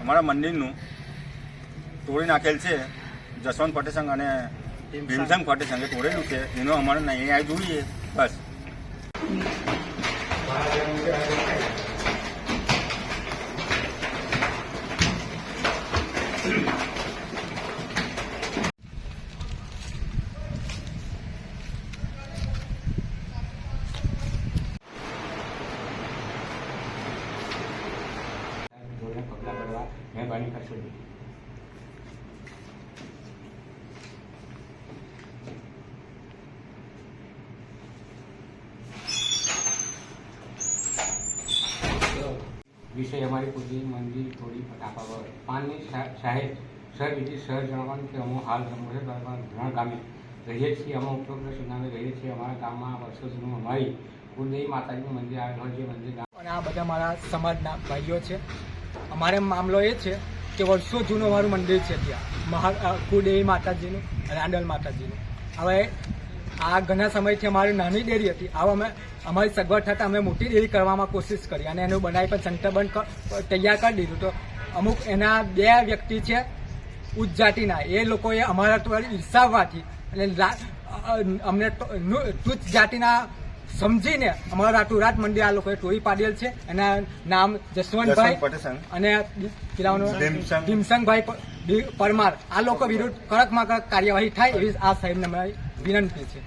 અમારા મંદિરનું તોડી નાખેલ છે. જસવંત ફટેસંગ અને ભીમસંગ ફટેસંગે તોડેલું છે. એનો અમારે ન્યાય જોઈએ. બસ. ભરવા મહેરબાની કરશો વિષય અમારી પૂરી મંદિર થોડી ફટાફા પાનની સાહેબ સર વિધિ સર જણાવવાનું કે અમે હાલ જમશે ઘણા ગામે. રહીએ છીએ, અમે ઉપયોગ સુનામે રહીએ છીએ, અમારા ગામમાં વર્ષો જૂનું અમારી કુલદેવી માતાજીનું મંદિર આવેલું હોય, જે મંદિર ગામ અને આ બધા મારા સમાજના ભાઈઓ છે. અમારે મામલો એ છે કે વર્ષો જૂનું અમારું મંદિર છે ત્યાં. મહા કુદેવી માતાજીનું રાંડલ માતાજીનું. હવે આ ઘણા સમયથી અમારી નાની ડેરી હતી. હવે અમે, અમારી સગવડ થતાં અમે મોટી ડેરી કરવામાં કોશિશ કરી અને એનું બનાવી પણ સંતબંધ તૈયાર કરી દીધું. તો અમુક એના બે વ્યક્તિ છે ઉચ્ચ એ લોકોએ અમારા તો ઈર્ષાવવાથી અને અમને તુચ્છ જાતિના સમજીને અમારા રાતુરાત મંદિર આ લોકોએ ટોળી પાડેલ છે. એના નામ જસવંતભાઈ અને ભીમસંગભાઈ પરમાર. આ લોકો વિરુદ્ધ કડકમાં કડક કાર્યવાહી થાય એવી આ સાહેબને અમારી વિનંતી છે.